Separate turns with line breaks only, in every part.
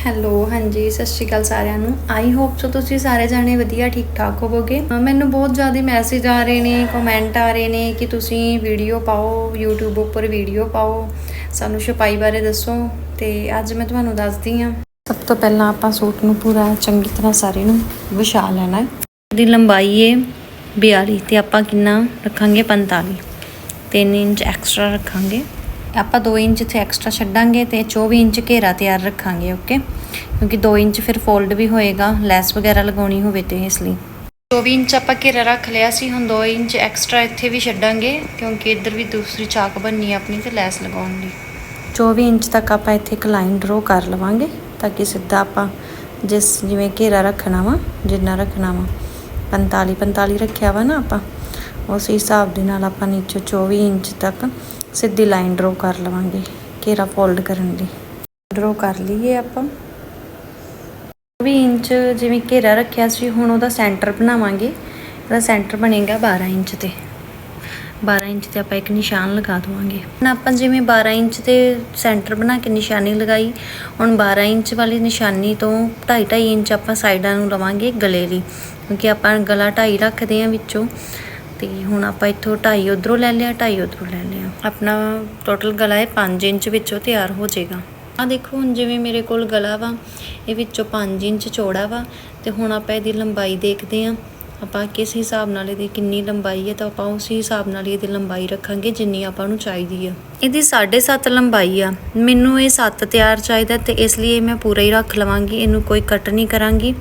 Hello, ਹਾਂਜੀ, ਸਤਿ ਸ਼੍ਰੀ ਅਕਾਲ ਸਾਰਿਆਂ ਨੂੰ। ਆਈ ਹੋਪ ਸੋ ਤੁਸੀਂ ਸਾਰੇ ਜਾਣੇ ਵਧੀਆ ਠੀਕ ਠਾਕ ਹੋਵੋਗੇ ਮੈਨੂੰ ਬਹੁਤ ਜ਼ਿਆਦਾ ਮੈਸੇਜ ਆ ਰਹੇ ਨੇ ਕਮੈਂਟ ਆ ਰਹੇ ਨੇ ਕਿ ਤੁਸੀਂ ਵੀਡੀਓ ਪਾਓ, YouTube ਉੱਪਰ ਵੀਡੀਓ ਪਾਓ। ਸਾਨੂੰ ਛਪਾਈ ਬਾਰੇ ਦੱਸੋ ਤੇ ਅੱਜ ਮੈਂ ਤੁਹਾਨੂੰ ਦੱਸਦੀ ਹਾਂ। ਸਭ ਤੋਂ ਪਹਿਲਾਂ ਆਪਾਂ ਸੂਟ ਨੂੰ ਪੂਰਾ ਚੰਗੀ ਤਰ੍ਹਾਂ ਸਾਰੇ ਨੂੰ ਵਿਛਾ ਲੈਣਾ ਹੈ। ਦੀ ਲੰਬਾਈ ਹੈ 42 ਤੇ ਆਪਾਂ ਕਿੰਨਾ ਰੱਖਾਂਗੇ? 45 3 ਇੰਚ ਐਕਸਟਰਾ ਰੱਖਾਂਗੇ। ਆਪਾਂ 2 ਇੰਚ ਇੱਥੇ ਐਕਸਟਰਾ ਛੱਡਾਂਗੇ ਤੇ 24 ਇੰਚ ਘੇਰਾ ਤਿਆਰ ਰੱਖਾਂਗੇ ਓਕੇ ਕਿਉਂਕਿ 2 ਇੰਚ ਫਿਰ ਫੋਲਡ ਵੀ ਹੋਏਗਾ ਲੈਸ ਵਗੈਰਾ ਲਗਾਉਣੀ ਹੋਵੇ ਤੇ ਇਸ ਲਈ। 24 ਇੰਚ ਆਪਾਂ ਘੇਰਾ ਰੱਖ ਲਿਆ ਸੀ ਹੁਣ 2 ਇੰਚ ਐਕਸਟਰਾ ਇੱਥੇ ਵੀ ਛੱਡਾਂਗੇ ਕਿਉਂਕਿ ਇੱਧਰ ਵੀ ਦੂਸਰੀ ਚਾਕ ਬਣਨੀ ਹੈ ਆਪਣੀ ਤੇ ਲੈਸ ਲਗਾਉਣ ਲਈ। 24 ਇੰਚ ਤੱਕ ਆਪਾਂ ਇੱਥੇ ਇੱਕ ਲਾਈਨ ਡਰਾ ਕਰ ਲਵਾਂਗੇ ਤਾਂ ਕਿ ਸਿੱਧਾ ਆਪਾਂ ਜਿਸ ਜਿਵੇਂ ਘੇਰਾ ਰੱਖਣਾ ਵਾ ਜਿੰਨਾ ਰੱਖਣਾ ਵਾ 45 45 ਰੱਖਿਆ ਵਾ ਨਾ ਆਪਾਂ ਉਸ ਹਿਸਾਬ ਦੇ ਨਾਲ ਆਪਾਂ ਨੀਚੇ 24 ਇੰਚ ਤੱਕ ਸਿੱਧੀ ਲਾਈਨ ਡਰਾ ਕਰ ਲਵਾਂਗੇ, ਘੇਰਾ ਫੋਲਡ ਕਰਨ ਲਈ। ਡਰਾ ਕਰ ਲਈਏ ਆਪਾਂ। 24 ਇੰਚ ਜਿਵੇਂ ਘੇਰਾ ਰੱਖਿਆ ਸੀ, ਹੁਣ ਉਹਦਾ ਸੈਂਟਰ ਬਣਾਵਾਂਗੇ। ਇਹਦਾ ਸੈਂਟਰ ਬਣੇਗਾ 12 ਇੰਚ ਤੇ। 12 ਇੰਚ ਤੇ ਆਪਾਂ ਇੱਕ ਨਿਸ਼ਾਨ ਲਗਾ ਦਵਾਂਗੇ। ਹੁਣ ਆਪਾਂ ਜਿਵੇਂ 12 ਇੰਚ ਤੇ ਸੈਂਟਰ ਬਣਾ ਕੇ ਨਿਸ਼ਾਨੀ ਲਗਾਈ, ਹੁਣ 12 ਇੰਚ ਵਾਲੀ ਨਿਸ਼ਾਨੀ ਤੋਂ 2.5 2.5 ਇੰਚ ਆਪਾਂ ਸਾਈਡਾਂ ਨੂੰ ਲਵਾਂਗੇ ਗਲੇ ਲਈ, ਕਿਉਂਕਿ ਆਪਾਂ ਗਲਾ 2.5 ਰੱਖਦੇ ਆਂ ਵਿੱਚੋਂ। ਤੇ ਹੁਣ ਆਪਾਂ ਇੱਥੋਂ 2.5 ਉਧਰੋਂ ਲੈ ਲਿਆ 2.5 ਉਧਰੋਂ ਲੈ ਲਿਆ। ਆਪਣਾ ਟੋਟਲ ਗਲਾ ਹੈ 5 ਇੰਚ ਵਿੱਚੋਂ ਤਿਆਰ ਹੋ ਜਾਏਗਾ। ਆ ਦੇਖੋ, ਹੁਣ ਜਿਵੇਂ ਮੇਰੇ ਕੋਲ ਗਲਾ ਵਾ, ਇਹ ਵਿੱਚੋਂ 5 ਇੰਚ ਚੌੜਾ ਵਾ, ਤੇ ਹੁਣ ਆਪਾਂ ਇਹਦੀ ਲੰਬਾਈ ਦੇਖਦੇ ਆਂ ਆਪਾਂ ਕਿਸ ਹਿਸਾਬ ਨਾਲ ਇਹਦੀ ਕਿੰਨੀ ਲੰਬਾਈ ਹੈ, ਤਾਂ ਆਪਾਂ ਉਸ ਹਿਸਾਬ ਨਾਲ ਇਹਦੀ ਲੰਬਾਈ ਰੱਖਾਂਗੇ, ਜਿੰਨੀ ਆਪਾਂ ਨੂੰ ਚਾਹੀਦੀ ਆ। ਇਹਦੀ 7.5 ਲੰਬਾਈ ਆ। ਮੈਨੂੰ ਇਹ 7 ਤਿਆਰ ਚਾਹੀਦਾ ਤੇ ਇਸ ਲਈ ਇਹ ਮੈਂ ਪੂਰਾ ਹੀ ਰੱਖ ਲਵਾਂਗੀ, ਇਹਨੂੰ ਕੋਈ ਕੱਟ ਨਹੀਂ ਕਰਾਂਗੀ।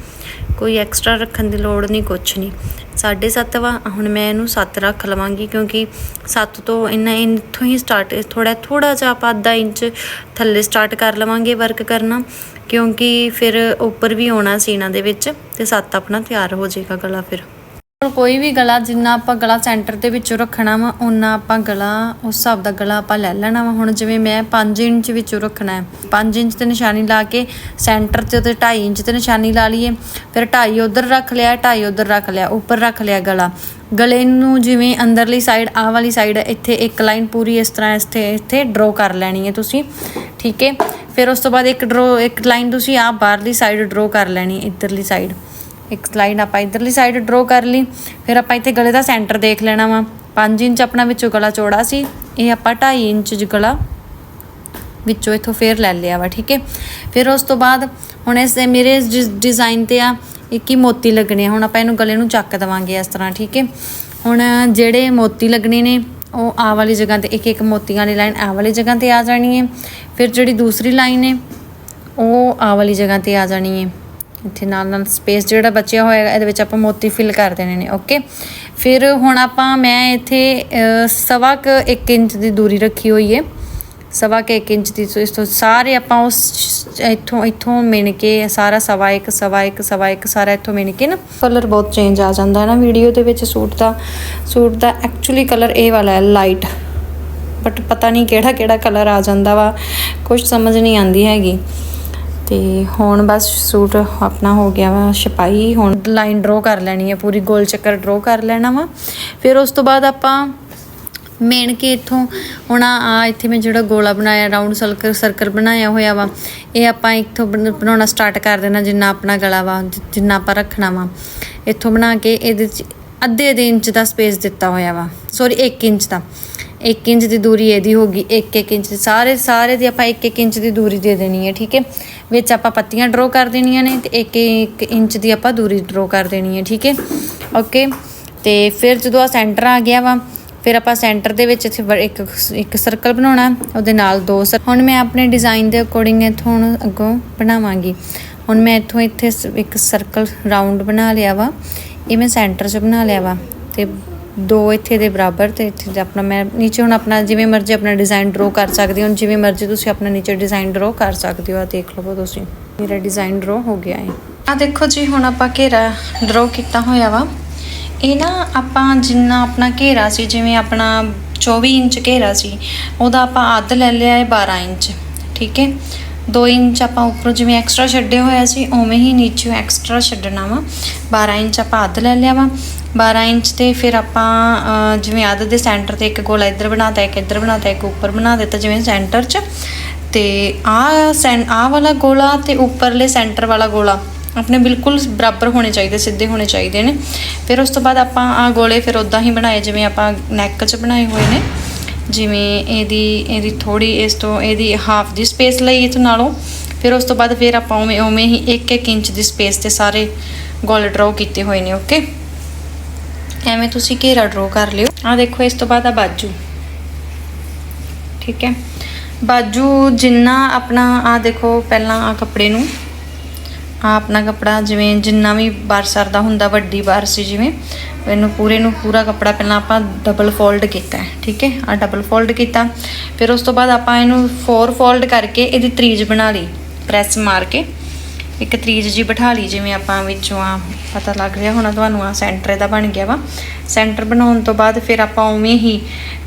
ਕੋਈ ਐਕਸਟਰਾ ਰੱਖਣ ਦੀ ਲੋੜ ਨਹੀਂ, ਕੁਛ ਨਹੀਂ। 7.5 ਵਾ, ਹੁਣ ਮੈਂ ਇਹਨੂੰ 7 ਰੱਖ ਲਵਾਂਗੀ ਕਿਉਂਕਿ 7 ਤੋਂ ਇੰਨਾ ਇੱਥੋਂ ਹੀ ਸਟਾਰਟ ਥੋੜਾ ਥੋੜਾ ਜਿਹਾ ਆਪਾਂ ਅੱਧਾ ਇੰਚ ਥੱਲੇ ਸਟਾਰਟ ਕਰ ਲਵਾਂਗੇ ਵਰਕ ਕਰਨਾ, ਕਿਉਂਕਿ ਫਿਰ ਉੱਪਰ ਵੀ ਆਉਣਾ ਸੀਨਾ ਦੇ ਵਿੱਚ ਤੇ 7 ਆਪਣਾ ਤਿਆਰ ਹੋ ਜਾਏਗਾ ਗਲਾ ਫਿਰ। ਕੋਈ ਵੀ ਗਲਾ ਜਿੰਨਾ ਆਪਾਂ ਗਲਾ ਸੈਂਟਰ ਦੇ ਵਿੱਚੋਂ ਰੱਖਣਾ ਵਾ ਉਹਨਾਂ ਆਪਾਂ ਗਲਾ ਉਸ ਹਿਸਾਬ ਦਾ ਗਲਾ ਆਪਾਂ ਲੈ ਲੈਣਾ ਵਾ। ਹੁਣ ਜਿਵੇਂ ਮੈਂ 5 ਇੰਚ ਵਿੱਚੋਂ ਰੱਖਣਾ ਹੈ। 5 ਇੰਚ ਤੇ ਨਿਸ਼ਾਨੀ ਲਾ ਕੇ ਸੈਂਟਰ ਤੇ ਤੇ 2.5 ਇੰਚ ਤੇ ਨਿਸ਼ਾਨੀ ਲਾ ਲਈਏ। ਫਿਰ 2.5 ਉਧਰ ਰੱਖ ਲਿਆ 2.5 ਉਧਰ ਰੱਖ ਲਿਆ, ਉੱਪਰ ਰੱਖ ਲਿਆ ਗਲਾ। ਗਲੇ ਨੂੰ ਜਿਵੇਂ ਅੰਦਰਲੀ ਸਾਈਡ ਆਹ ਵਾਲੀ ਸਾਈਡ ਇੱਥੇ ਇੱਕ ਲਾਈਨ ਪੂਰੀ ਇਸ ਤਰ੍ਹਾਂ ਇੱਥੇ ਇੱਥੇ ਡਰਾ ਕਰ ਲੈਣੀ ਹੈ ਤੁਸੀਂ, ਠੀਕ ਹੈ? ਫਿਰ ਉਸ ਤੋਂ ਬਾਅਦ ਇੱਕ ਡਰਾ ਇੱਕ ਲਾਈਨ ਤੁਸੀਂ ਆਹ ਬਾਹਰਲੀ ਸਾਈਡ ਡਰਾ ਕਰ ਲੈਣੀ, ਇੱਧਰਲੀ ਸਾਈਡ ਇੱਕ ਲਾਈਨ ਆਪਾਂ ਇਧਰਲੀ ਸਾਈਡ ਡਰਾ ਕਰ ਲਈ। ਫਿਰ ਆਪਾਂ ਇੱਥੇ ਗਲੇ ਦਾ ਸੈਂਟਰ ਦੇਖ ਲੈਣਾ ਵਾ। 5 ਇੰਚ ਆਪਣਾ ਵਿੱਚੋਂ ਗਲਾ ਚੌੜਾ ਸੀ। ਇਹ ਆਪਾਂ 2.5 ਇੰਚ ਜ ਗਲਾ ਵਿੱਚੋਂ ਇਥੋਂ ਫੇਰ ਲੈ ਲਿਆ ਵਾ, ਠੀਕ ਹੈ? ਫਿਰ ਉਸ ਤੋਂ ਬਾਅਦ ਹੁਣ ਇਸ ਦੇ ਮੇਰੇ ਡਿਜ਼ਾਈਨ ਤੇ ਆ, ਇੱਕ ਹੀ ਮੋਤੀ ਲੱਗਣੇ ਆ। ਹੁਣ ਆਪਾਂ ਇਹਨੂੰ ਗਲੇ ਨੂੰ ਚੱਕ ਦਵਾਂਗੇ ਇਸ ਤਰ੍ਹਾਂ, ਠੀਕ ਹੈ? ਹੁਣ ਜਿਹੜੇ ਮੋਤੀ ਲੱਗਣੇ ਨੇ, ਉਹ ਆ ਵਾਲੀ ਜਗ੍ਹਾ ਤੇ ਇੱਕ ਇੱਕ ਮੋਤੀਆਂ ਵਾਲੀ ਲਾਈਨ ਆ ਵਾਲੀ ਜਗ੍ਹਾ ਤੇ ਆ ਜਾਣੀ ਹੈ। ਫਿਰ ਜਿਹੜੀ ਦੂਸਰੀ ਲਾਈਨ ਹੈ, ਉਹ ਆ ਵਾਲੀ ਜਗ੍ਹਾ ਤੇ ਆ ਜਾਣੀ ਹੈ। ਇੱਥੇ ਨਾਲ ਨਾਲ ਸਪੇਸ ਜਿਹੜਾ ਬਚਿਆ ਹੋਇਆ ਇਹਦੇ ਵਿੱਚ ਆਪਾਂ ਮੋਤੀ ਫਿਲ ਕਰ ਦੇਣੇ ਨੇ ਓਕੇ ਫਿਰ ਹੁਣ ਆਪਾਂ ਮੈਂ ਇੱਥੇ ਸਵਾ ਕੁ 1 ਇੰਚ ਦੀ ਦੂਰੀ ਰੱਖੀ ਹੋਈ ਹੈ। ਸਵਾ ਕੁ 1 ਇੰਚ ਦੀ, ਸੋ ਇਸ ਤੋਂ ਸਾਰੇ ਆਪਾਂ ਉਸ ਇੱਥੋਂ ਇੱਥੋਂ ਮਿਣ ਕੇ, ਸਾਰਾ ਸਵਾ ਇੱਕ ਸਵਾ ਇੱਕ ਸਵਾ ਇੱਕ, ਸਾਰਾ ਇੱਥੋਂ ਮਿਣ ਕੇ ਨਾ ਕਲਰ ਬਹੁਤ ਚੇਂਜ ਆ ਜਾਂਦਾ ਹੈ ਨਾ ਵੀਡੀਓ ਦੇ ਵਿੱਚ, ਸੂਟ ਦਾ ਸੂਟ ਦਾ ਐਕਚੁਅਲੀ ਕਲਰ ਇਹ ਵਾਲਾ ਹੈ ਲਾਈਟ ਬਟ ਪਤਾ ਨਹੀਂ ਕਿਹੜਾ ਕਿਹੜਾ ਕਲਰ ਆ ਜਾਂਦਾ ਵਾ ਕੁਝ ਸਮਝ ਨਹੀਂ ਆਉਂਦੀ ਹੈਗੀ। ਤੇ ਹੁਣ ਬਸ ਸੂਟ ਆਪਣਾ ਹੋ ਗਿਆ ਵਾ, ਛਪਾਈ, ਹੁਣ ਲਾਈਨ ਡਰਾ ਕਰ ਲੈਣੀ ਹੈ ਪੂਰੀ ਗੋਲ ਚੱਕਰ ਡਰਾ ਕਰ ਲੈਣਾ ਵਾ। ਫਿਰ ਉਸ ਤੋਂ ਬਾਅਦ ਆਪਾਂ ਮੇਨ ਕੇ ਇਥੋਂ, ਹੁਣ ਆ ਇੱਥੇ ਮੈਂ ਜਿਹੜਾ ਗੋਲਾ ਬਣਾਇਆ ਰਾਉਂਡ ਸਰਕਲ ਸਰਕਲ ਬਣਾਇਆ ਹੋਇਆ ਵਾ, ਇਹ ਆਪਾਂ ਇੱਥੋਂ ਬਣ- ਬਣਾਉਣਾ ਸਟਾਰਟ ਕਰ ਦੇਣਾ, ਜਿੰਨਾ ਆਪਣਾ ਗਲਾ ਵਾ ਜਿੰਨਾ ਆਪਾਂ ਰੱਖਣਾ ਵਾ। ਇੱਥੋਂ ਬਣਾ ਕੇ ਇਹਦੇ ਚ ਅੱਧੇ ਦੇ ਇੰਚ ਦਾ ਸਪੇਸ ਦਿੱਤਾ ਹੋਇਆ ਵਾ। ਸੌਰੀ 1 ਇੰਚ ਦਾ। 1 ਇੰਚ ਦੀ ਦੂਰੀ ਇਹਦੀ ਹੋਗੀ 1-1 ਇੰਚ ਦੀ। ਸਾਰੇ ਸਾਰੇ ਦੀ ਆਪਾਂ 1-1 ਇੰਚ ਦੀ ਦੂਰੀ ਦੇ ਦੇਣੀ ਹੈ, ਠੀਕ ਹੈ? ਵਿੱਚ ਆਪਾਂ ਪੱਤੀਆਂ ਡਰਾ ਕਰ ਦੇਣੀਆਂ ਨੇ ਤੇ 1-1 ਇੰਚ ਦੀ ਆਪਾਂ ਦੂਰੀ ਡਰਾ ਕਰ ਦੇਣੀ ਹੈ, ਠੀਕ ਹੈ? ਓਕੇ ਤੇ ਫਿਰ ਜਦੋਂ ਆ ਸੈਂਟਰ ਆ ਗਿਆ ਵਾ, ਫਿਰ ਆਪਾਂ ਸੈਂਟਰ ਦੇ ਵਿੱਚ ਇੱਥੇ ਵ- ਇੱਕ ਇੱਕ ਸਰਕਲ ਬਣਾਉਣਾ, ਉਹਦੇ ਨਾਲ ਦੋ ਸਰ ਹੁਣ ਮੈਂ ਆਪਣੇ ਡਿਜ਼ਾਈਨ ਦੇ ਅਕੋਰਡਿੰਗ ਇੱਥੋਂ ਹੁਣ ਅੱਗੋਂ ਬਣਾਵਾਂਗੀ। ਹੁਣ ਮੈਂ ਇੱਥੋਂ ਇੱਥੇ ਸ- ਇੱਕ ਸਰਕਲ ਰਾਉਂਡ ਬਣਾ ਲਿਆ ਵਾ, ਇਹ ਮੈਂ ਸੈਂਟਰ 'ਚ ਬਣਾ ਲਿਆ ਵਾ, ਤੇ ਦੋ ਇੱਥੇ ਦੇ ਬਰਾਬਰ ਤੇ ਇੱਥੇ ਦੇ ਆਪਣਾ, ਮੈਂ ਨੀਚੇ ਹੁਣ ਆਪਣਾ ਜਿਵੇਂ ਮਰਜ਼ੀ ਆਪਣਾ ਡਿਜ਼ਾਈਨ ਡਰਾ ਕਰ ਸਕਦੇ ਹੋ ਜਿਵੇਂ ਮਰਜ਼ੀ ਤੁਸੀਂ ਆਪਣਾ ਨੀਚੇ ਡਿਜ਼ਾਈਨ ਡਰਾ ਕਰ ਸਕਦੇ ਹੋ ਆ ਦੇਖ ਲਵੋ ਤੁਸੀਂ। ਮੇਰਾ ਡਿਜ਼ਾਈਨ ਡਰਾ ਹੋ ਗਿਆ ਹੈ। ਆ ਦੇਖੋ ਜੀ, ਹੁਣ ਆਪਾਂ ਘੇਰਾ ਡਰਾ ਕੀਤਾ ਹੋਇਆ ਵਾ। ਇਹ ਨਾ ਆਪਾਂ ਜਿੰਨਾ ਆਪਣਾ ਘੇਰਾ ਸੀ, ਜਿਵੇਂ ਆਪਣਾ 24 ਇੰਚ ਘੇਰਾ ਸੀ, ਉਹਦਾ ਆਪਾਂ ਅੱਧ ਲੈ ਲਿਆ ਹੈ 12 ਇੰਚ, ਠੀਕ ਹੈ? 2 ਇੰਚ ਆਪਾਂ ਉੱਪਰੋਂ ਜਿਵੇਂ ਐਕਸਟਰਾ ਛੱਡਿਆ ਹੋਇਆ ਸੀ, ਉਵੇਂ ਹੀ ਨੀਚੇ ਐਕਸਟਰਾ ਛੱਡਣਾ ਵਾ। 12 ਇੰਚ ਆਪਾਂ ਅੱਧ ਲੈ ਲਿਆ ਵਾ। 12 ਇੰਚ ਤੇ ਫਿਰ ਆਪਾਂ ਜਿਵੇਂ ਅੱਧ ਦੇ ਸੈਂਟਰ ਤੇ ਇੱਕ ਗੋਲਾ ਇੱਧਰ ਬਣਾਤਾ ਇੱਕ ਇੱਧਰ ਬਣਾਤਾ ਇੱਕ ਉੱਪਰ ਬਣਾ ਦਿੱਤਾ ਜਿਵੇਂ ਸੈਂਟਰ 'ਚ। ਤੇ ਆ ਆ ਵਾਲਾ ਗੋਲਾ ਤੇ ਉੱਪਰਲੇ ਸੈਂਟਰ ਵਾਲਾ ਗੋਲਾ ਆਪਣੇ ਬਿਲਕੁਲ ਬਰਾਬਰ ਹੋਣੇ ਚਾਹੀਦੇ, ਸਿੱਧੇ ਹੋਣੇ ਚਾਹੀਦੇ ਨੇ। ਫਿਰ ਉਸ ਤੋਂ ਬਾਅਦ ਆਪਾਂ ਆ ਗੋਲੇ ਫਿਰ ਉਦਾਂ ਹੀ ਬਣਾਏ, ਜਿਵੇਂ ਆਪਾਂ ਨੈਕ 'ਚ ਬਣਾਏ ਹੋਏ ਨੇ। ਜਿਵੇਂ ਇਹਦੀ ਇਹਦੀ ਥੋੜੀ ਇਸ ਤੋਂ ਇਹਦੀ ਹਾਫ ਦੀ ਸਪੇਸ ਲਈ ਇਸ ਤੋਂ ਨਾਲੋਂ, ਫਿਰ ਉਸ ਤੋਂ ਬਾਅਦ ਫਿਰ ਆਪਾਂ ਉਵੇਂ ਉਵੇਂ ਹੀ 1-1 ਇੰਚ ਦੀ ਸਪੇਸ ਤੇ ਸਾਰੇ ਗੋਲ ਡਰਾਅ ਕੀਤੇ ਹੋਏ ਨੇ ਓਕੇ ਐਵੇਂ ਤੁਸੀਂ ਘੇਰਾ ਡਰਾਅ ਕਰ ਲਿਓ। ਆ ਦੇਖੋ, ਇਸ ਤੋਂ ਬਾਅਦ ਆ ਬਾਜੂ। ਠੀਕ ਹੈ? ਬਾਜੂ ਜਿੰਨਾ ਆਪਣਾ ਆ ਦੇਖੋ ਪਹਿਲਾਂ ਆ ਕੱਪੜੇ ਨੂੰ ਆ ਆਪਣਾ ਕੱਪੜਾ ਜਿਵੇਂ ਜਿੰਨਾ ਵੀ ਬਾਰਸਰ ਦਾ ਹੁੰਦਾ, ਵੱਡੀ ਬਾਰ ਸੀ ਜਿਵੇਂ ਇਹਨੂੰ ਪੂਰੇ ਨੂੰ ਪੂਰਾ ਕੱਪੜਾ ਪਹਿਲਾਂ ਆਪਾਂ ਡਬਲ ਫੋਲਡ ਕੀਤਾ ਠੀਕ ਹੈ? ਆ ਡਬਲ ਫੋਲਡ ਕੀਤਾ। ਫਿਰ ਉਸ ਤੋਂ ਬਾਅਦ ਆਪਾਂ ਇਹਨੂੰ ਫੋਰ ਫੋਲਡ ਕਰਕੇ ਇਹਦੀ ਤਰੀਜ ਬਣਾ ਲਈ ਪ੍ਰੈਸ ਮਾਰ ਕੇ। ਇੱਕ ਤਰੀਜ ਜੀ ਬਿਠਾ ਲਈ, ਜਿਵੇਂ ਆਪਾਂ ਵਿੱਚੋਂ ਆ ਪਤਾ ਲੱਗ ਰਿਹਾ ਹੋਣਾ ਤੁਹਾਨੂੰ ਆ ਸੈਂਟਰ ਇਹਦਾ ਬਣ ਗਿਆ ਵਾ। ਸੈਂਟਰ ਬਣਾਉਣ ਤੋਂ ਬਾਅਦ ਫਿਰ ਆਪਾਂ ਉਵੇਂ ਹੀ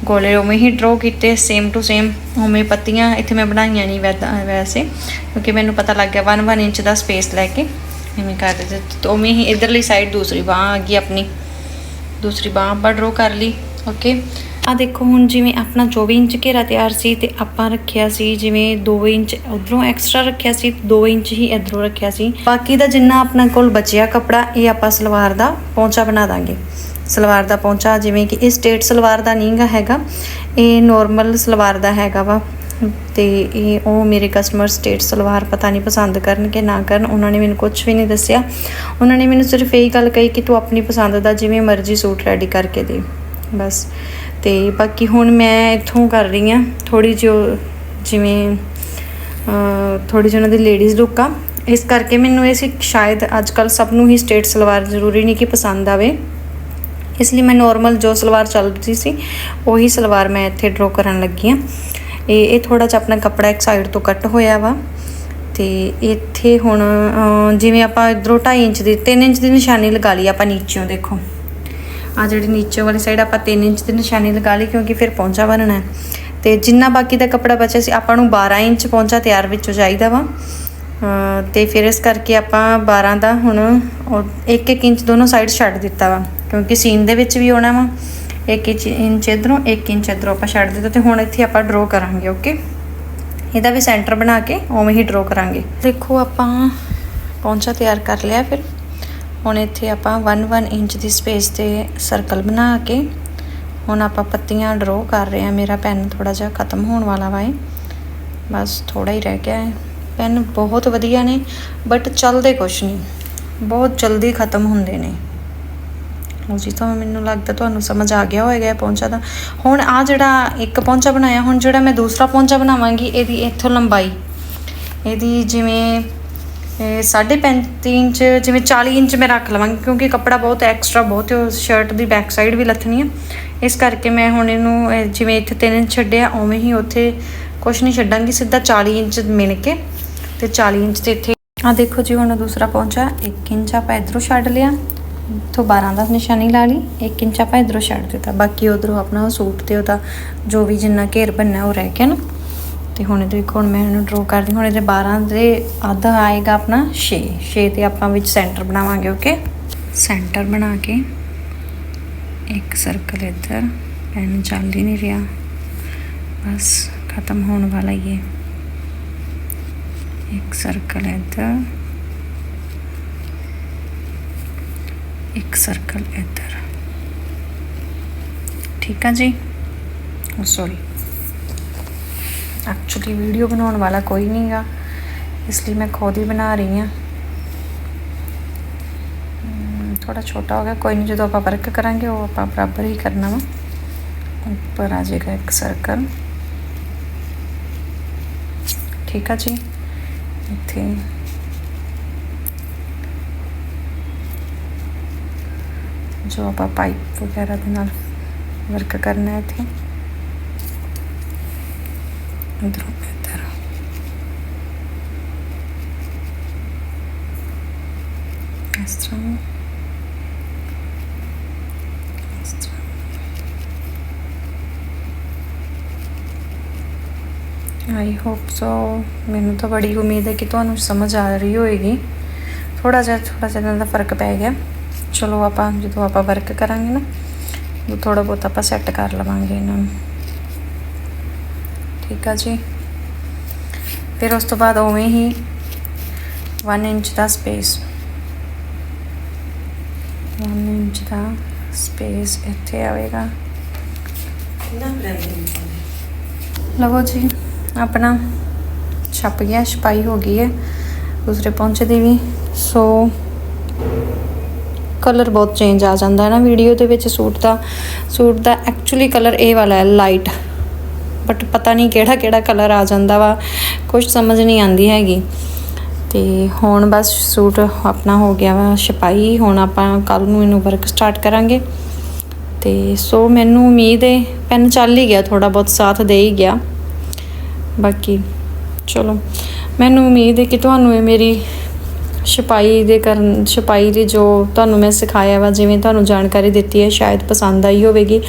ਗੋਲੇ ਉਵੇਂ ਹੀ ਡਰਾ ਕੀਤੇ ਸੇਮ ਟੂ ਸੇਮ ਉਵੇਂ ਪੱਤੀਆਂ ਇੱਥੇ ਮੈਂ ਬਣਾਈਆਂ ਨਹੀਂ ਵੈਦਾ- ਵੈਸੇ, ਕਿਉਂਕਿ ਮੈਨੂੰ ਪਤਾ ਲੱਗ ਗਿਆ 1 1 ਇੰਚ ਦਾ ਸਪੇਸ ਲੈ ਕੇ। ਇਵੇਂ ਕਰ ਦਿੱਤੇ, ਉਵੇਂ ਹੀ ਇਧਰਲੀ ਸਾਈਡ ਦੂਸਰੀ ਬਾਹ ਆ ਗਈ ਆਪਣੀ। ਦੂਸਰੀ ਬਾਹ ਆਪਾਂ ਡਰੋ ਕਰ ਲਈ ਓਕੇ ਆ ਦੇਖੋ, ਹੁਣ ਜਿਵੇਂ ਆਪਣਾ 24 ਇੰਚ ਘੇਰਾ ਤਿਆਰ ਸੀ ਤੇ ਆਪਾਂ ਰੱਖਿਆ ਸੀ ਜਿਵੇਂ 2 ਇੰਚ ਉਧਰੋਂ ਐਕਸਟਰਾ ਰੱਖਿਆ ਸੀ 2 ਇੰਚ ਹੀ ਇਧਰੋਂ ਰੱਖਿਆ ਸੀ। ਬਾਕੀ ਦਾ ਜਿੰਨਾ ਆਪਣਾ ਕੋਲ ਬਚਿਆ ਕੱਪੜਾ, ਇਹ ਆਪਾਂ ਸਲਵਾਰ ਦਾ ਪੌਂਚਾ ਬਣਾ ਦਾਂਗੇ। ਸਲਵਾਰ ਦਾ ਪੌਂਚਾ ਜਿਵੇਂ ਕਿ ਇਹ ਸਟੇਟ ਸਲਵਾਰ ਦਾ ਨਹੀਂਗਾ ਹੈਗਾ, ਇਹ ਨਾਰਮਲ ਸਲਵਾਰ ਦਾ ਹੈਗਾ ਵਾ। ਤੇ ਇਹ ਉਹ ਮੇਰੇ ਕਸਟਮਰ ਸਟੇਟ ਸਲਵਾਰ ਪਤਾ ਨਹੀਂ ਪਸੰਦ ਕਰਨ ਕਿ ਨਾ ਕਰਨ, ਉਹਨਾਂ ਨੇ ਮੈਨੂੰ ਕੁਝ ਵੀ ਨਹੀਂ ਦੱਸਿਆ। ਉਹਨਾਂ ਨੇ ਮੈਨੂੰ ਸਿਰਫ ਇਹੀ ਗੱਲ ਕਹੀ ਕਿ ਤੂੰ ਆਪਣੀ ਪਸੰਦ ਦਾ ਜਿਵੇਂ ਮਰਜ਼ੀ ਸੂਟ ਰੈਡੀ ਕਰਕੇ ਦੇ, ਬਸ। ਤੇ ਬਾਕੀ ਹੁਣ ਮੈਂ ਇੱਥੋਂ ਕਰ ਰਹੀ ਆ ਥੋੜੀ ਜਿਹੀ ਜਿਵੇਂ ਥੋੜੀ ਜਿਹੀ ਉਹਨਾਂ ਦੀ ਲੇਡੀਜ਼ ਲੁੱਕ ਆ। ਇਸ ਕਰਕੇ ਮੈਨੂੰ ਇਹ ਸੀ ਸ਼ਾਇਦ ਅੱਜ ਕੱਲ ਸਭ ਨੂੰ ਹੀ ਸਟੇਟ ਸਲਵਾਰ ਜ਼ਰੂਰੀ ਨਹੀਂ ਕਿ ਪਸੰਦ ਆਵੇ। ਇਸ ਲਈ ਮੈਂ ਨਾਰਮਲ ਜੋ ਸਲਵਾਰ ਚੱਲਦੀ ਸੀ, ਉਹੀ ਸਲਵਾਰ ਮੈਂ ਇੱਥੇ ਡਰਾ ਕਰਨ ਲੱਗੀ ਆ ਇਹ ਇਹ ਥੋੜਾ ਜਿਹਾ ਆਪਣਾ ਕੱਪੜਾ ਇੱਕ ਸਾਈਡ ਤੋਂ ਕੱਟ ਹੋਇਆ ਵਾ ਤੇ ਇੱਥੇ ਹੁਣ ਜਿਵੇਂ ਆਪਾਂ ਇਧਰੋਂ 2.5 ਇੰਚ ਦੀ 3 ਇੰਚ ਦੀ ਨਿਸ਼ਾਨੀ ਲਗਾ ਲਈ ਆਪਾਂ ਨੀਚੇੋਂ ਦੇਖੋ। ਆ ਜਿਹੜੀ ਨੀਚੇ ਵਾਲੀ ਸਾਈਡ ਆਪਾਂ 3 ਇੰਚ ਦੀ ਨਿਸ਼ਾਨੀ ਲਗਾ ਲਈ ਕਿਉਂਕਿ ਫਿਰ ਪੌਂਚਾ ਬਣਨਾ ਹੈ। ਤੇ ਜਿੰਨਾ ਬਾਕੀ ਦਾ ਕੱਪੜਾ ਬਚਿਆ ਸੀ, ਆਪਾਂ ਨੂੰ 12 ਇੰਚ ਪੌਂਚਾ ਤਿਆਰ ਵਿੱਚੋਂ ਚਾਹੀਦਾ ਵਾ। ਅਹ, ਤੇ ਫਿਰ ਇਸ ਕਰਕੇ ਆਪਾਂ 12 ਦਾ ਹੁਣ 1-1 ਇੰਚ ਦੋਨੋਂ ਸਾਈਡ ਛੱਡ ਦਿੱਤਾ ਵਾ, ਕਿਉਂਕਿ ਸੀਨ ਦੇ ਵਿੱਚ ਵੀ ਆਉਣਾ ਵਾ। 1 ਇੰਚ ਇਧਰੋਂ 1 ਇੰਚ ਇਧਰੋਂ ਆਪਾਂ ਛੱਡ ਦਿੱਤਾ ਤੇ ਹੁਣ ਇੱਥੇ ਆਪਾਂ ਡਰਾ ਕਰਾਂਗੇ ਓਕੇ ਇਹਦਾ ਵੀ ਸੈਂਟਰ ਬਣਾ ਕੇ ਉਵੇਂ ਹੀ ਡਰਾ ਕਰਾਂਗੇ। ਦੇਖੋ ਆਪਾਂ ਪੌਂਚਾ ਤਿਆਰ ਕਰ ਲਿਆ ਫਿਰ। ਹੁਣ ਇੱਥੇ ਆਪਾਂ 1-1 ਇੰਚ ਦੀ ਸਪੇਸ ਤੇ ਸਰਕਲ ਬਣਾ ਕੇ ਹੁਣ ਆਪਾਂ ਪੱਤੀਆਂ ਡਰਾ ਕਰ ਰਹੇ ਆ ਮੇਰਾ ਪੈਨ ਥੋੜਾ ਜਿਹਾ ਖਤਮ ਹੋਣ ਵਾਲਾ ਵਾ ਇਹ। ਬਸ ਥੋੜਾ ਹੀ ਰਹਿ ਗਿਆ ਹੈ ਪੈਨ ਬਹੁਤ ਵਧੀਆ ਨੇ ਬਟ ਚੱਲਦੇ ਕੁਛ ਨਹੀਂ। ਬਹੁਤ ਜਲਦੀ ਖਤਮ ਹੁੰਦੇ ਨੇ। ਉਹ ਜੀ ਤਾਂ ਮੈਨੂੰ ਲੱਗਦਾ ਤੁਹਾਨੂੰ ਸਮਝ ਆ ਗਿਆ ਹੋਏਗਾ ਇਹ ਪੌਂਚਾ ਦਾ ਹੁਣ ਆ ਜਿਹੜਾ ਇੱਕ ਪੌਂਚਾ ਬਣਾਇਆ, ਹੁਣ ਜਿਹੜਾ ਮੈਂ ਦੂਸਰਾ ਪੌਂਚਾ ਬਣਾਵਾਂਗੀ, ਇਹਦੀ ਇੱਥੋਂ ਲੰਬਾਈ। ਇਹਦੀ ਜਿਵੇਂ ਸਾਢੇ 35 ਇੰਚ, ਜਿਵੇਂ 40 ਇੰਚ ਮੈਂ ਰੱਖ ਲਵਾਂਗੀ, ਕਿਉਂਕਿ ਕੱਪੜਾ ਬਹੁਤ ਐਕਸਟਰਾ ਬਹੁਤ ਹੈ ਸ਼ਰਟ ਦੀ ਬੈਕ ਸਾਈਡ ਵੀ ਲੱਥਣੀ ਹੈ ਇਸ ਕਰਕੇ ਮੈਂ ਹੁਣ ਇਹਨੂੰ ਜਿਵੇਂ ਇੱਥੇ 3 ਇੰਚ ਛੱਡਿਆ, ਉਵੇਂ ਹੀ ਉੱਥੇ ਕੁਝ ਨਹੀਂ ਛੱਡਾਂਗੀ, ਸਿੱਧਾ 40 ਇੰਚ ਮਿਣ ਕੇ। ਤੇ 40 ਇੰਚ ਤੇ ਇੱਥੇ ਆ ਦੇਖੋ ਜੀ, ਹੁਣ ਦੂਸਰਾ ਪਹੁੰਚਾ 1 ਇੰਚ ਆਪਾਂ ਇਧਰੋਂ ਛੱਡ ਲਿਆ। ਤੋਂ 12 ਦਾ ਨਿਸ਼ਾਨੀ ਲਾ ਲਈ 1 ਇੰਚ ਆਪਾਂ ਇਧਰੋਂ ਛੱਡ ਦਿੱਤਾ। ਬਾਕੀ ਉਧਰੋਂ ਆਪਣਾ ਉਹ ਸੂਟ ਤੇ ਉਹਦਾ ਜੋ ਵੀ ਜਿੰਨਾ ਘੇਰ ਬੰਨਾ ਉਹ ਰਹਿ ਗਿਆ ਨਾ। ਤੇ ਹੁਣ ਇਹਦੇ ਹੁਣ ਮੈਂ ਇਹਨੂੰ ਡਰਾ ਕਰਦੀ ਹੁਣ ਇਹਦੇ 12 ਦੇ ਅੱਧ ਆਏਗਾ ਆਪਣਾ 6 6 ਤੇ ਆਪਾਂ ਵਿੱਚ ਸੈਂਟਰ ਬਣਾਵਾਂਗੇ ਓਕੇ ਸੈਂਟਰ ਬਣਾ ਕੇ ਇੱਕ ਸਰਕਲ ਇੱਧਰ ਪੈਨ ਚੱਲ ਹੀ ਨਹੀਂ ਰਿਹਾ। ਬਸ ਖਤਮ ਹੋਣ ਵਾਲਾ ਹੀ ਹੈ। ਇੱਕ ਸਰਕਲ ਇੱਧਰ ਇੱਕ ਸਰਕਲ ਇੱਧਰ ਠੀਕ ਆ ਜੀ ਉਹ ਸੌਰੀ ਐਕਚੁਅਲੀ ਵੀਡੀਓ ਬਣਾਉਣ ਵਾਲਾ ਕੋਈ ਨਹੀਂਗਾ ਇਸ ਲਈ ਮੈਂ ਖੁਦ ਹੀ ਬਣਾ ਰਹੀ ਹਾਂ ਥੋੜਾ ਛੋਟਾ ਹੋ ਗਿਆ ਕੋਈ ਨਹੀਂ ਜਦੋਂ ਆਪਾਂ ਵਰਕ ਕਰਾਂਗੇ ਉਹ ਆਪਾਂ ਬਰਾਬਰ ਹੀ ਕਰਨਾ ਵਾ ਉੱਪਰ ਆ ਜਾਏਗਾ ਇੱਕ ਸਰਕਲ ਠੀਕ ਆ ਜੀ ਜੋ ਆਪਾਂ ਪਾਈਪ ਵਗੈਰਾ ਦੇ ਨਾਲ ਵਰਕ ਕਰਨਾ ਹੈ ਇੱਥੇ। ਇਧਰੋਂ ਇੱਧਰ। ਇਸ ਤਰ੍ਹਾਂ। ਇਸ ਤਰ੍ਹਾਂ। ਆਈ ਹੋਪ ਸੋ ਮੈਨੂੰ ਤਾਂ ਬੜੀ ਉਮੀਦ ਹੈ ਕਿ ਤੁਹਾਨੂੰ ਸਮਝ ਆ ਰਹੀ ਹੋਏਗੀ। ਥੋੜਾ ਜਿਹਾ ਥੋੜਾ ਜਿਹਾ ਇਹਨਾਂ ਦਾ ਫ਼ਰਕ ਪੈ ਗਿਆ। ਚਲੋ ਆਪਾਂ ਜਦੋਂ ਆਪਾਂ ਵਰਕ ਕਰਾਂਗੇ ਨਾ ਉਹ ਥੋੜਾ ਬਹੁਤ ਆਪਾਂ ਸੈੱਟ ਕਰ ਲਵਾਂਗੇ ਇਹਨਾਂ ਨੂੰ। ਠੀਕ ਆ ਜੀ? ਫਿਰ ਉਸ ਤੋਂ ਬਾਅਦ ਉਵੇਂ ਹੀ 1 ਇੰਚ ਦਾ ਸਪੇਸ 1 ਇੰਚ ਦਾ ਸਪੇਸ ਇੱਥੇ ਆਵੇਗਾ। ਲਵੋ ਜੀ ਆਪਣਾ ਛਪ ਗਿਆ ਛਪਾਈ ਹੋ ਗਈ ਹੈ। ਦੂਸਰੇ ਪਹੁੰਚੇ ਦੀ ਵੀ ਸੋ ਕਲਰ ਬਹੁਤ ਚੇਂਜ ਆ ਜਾਂਦਾ ਹੈ ਨਾ ਵੀਡੀਓ ਦੇ ਵਿੱਚ ਸੂਟ ਦਾ। ਸੂਟ ਦਾ ਐਕਚੁਅਲੀ ਕਲਰ ਇਹ ਵਾਲਾ ਹੈ ਲਾਈਟ ਬਟ ਪਤਾ ਨਹੀਂ ਕਿਹੜਾ ਕਿਹੜਾ ਕਲਰ ਆ ਜਾਂਦਾ ਵਾ ਕੁਝ ਸਮਝ ਨਹੀਂ ਆਉਂਦੀ ਹੈਗੀ। ਤੇ ਹੁਣ ਬਸ ਸੂਟ ਆਪਣਾ ਹੋ ਗਿਆ ਵਾ ਛਪਾਈ ਹੁਣ ਆਪਾਂ ਕੱਲ ਨੂੰ ਇਹਨੂੰ ਵਰਕ ਸਟਾਰਟ ਕਰਾਂਗੇ। ਤੇ ਸੋ ਮੈਨੂੰ ਉਮੀਦ ਹੈ ਪੈਨ ਚੱਲ ਹੀ ਗਿਆ ਥੋੜਾ ਬਹੁਤ ਸਾਥ ਦੇ ਹੀ ਗਿਆ। ਬਾਕੀ ਚਲੋ, ਮੈਨੂੰ ਉਮੀਦ ਹੈ ਕਿ ਤੁਹਾਨੂੰ ਇਹ ਮੇਰੀ ਛਪਾਈ ਦੇ ਕਰਨ, ਛਪਾਈ ਦੇ ਜੋ ਤੁਹਾਨੂੰ ਮੈਂ ਸਿਖਾਇਆ ਵਾ, ਜਿਵੇਂ ਤੁਹਾਨੂੰ ਜਾਣਕਾਰੀ ਦਿੱਤੀ ਹੈ, ਸ਼ਾਇਦ ਪਸੰਦ ਆਈ ਹੋਵੇਗੀ।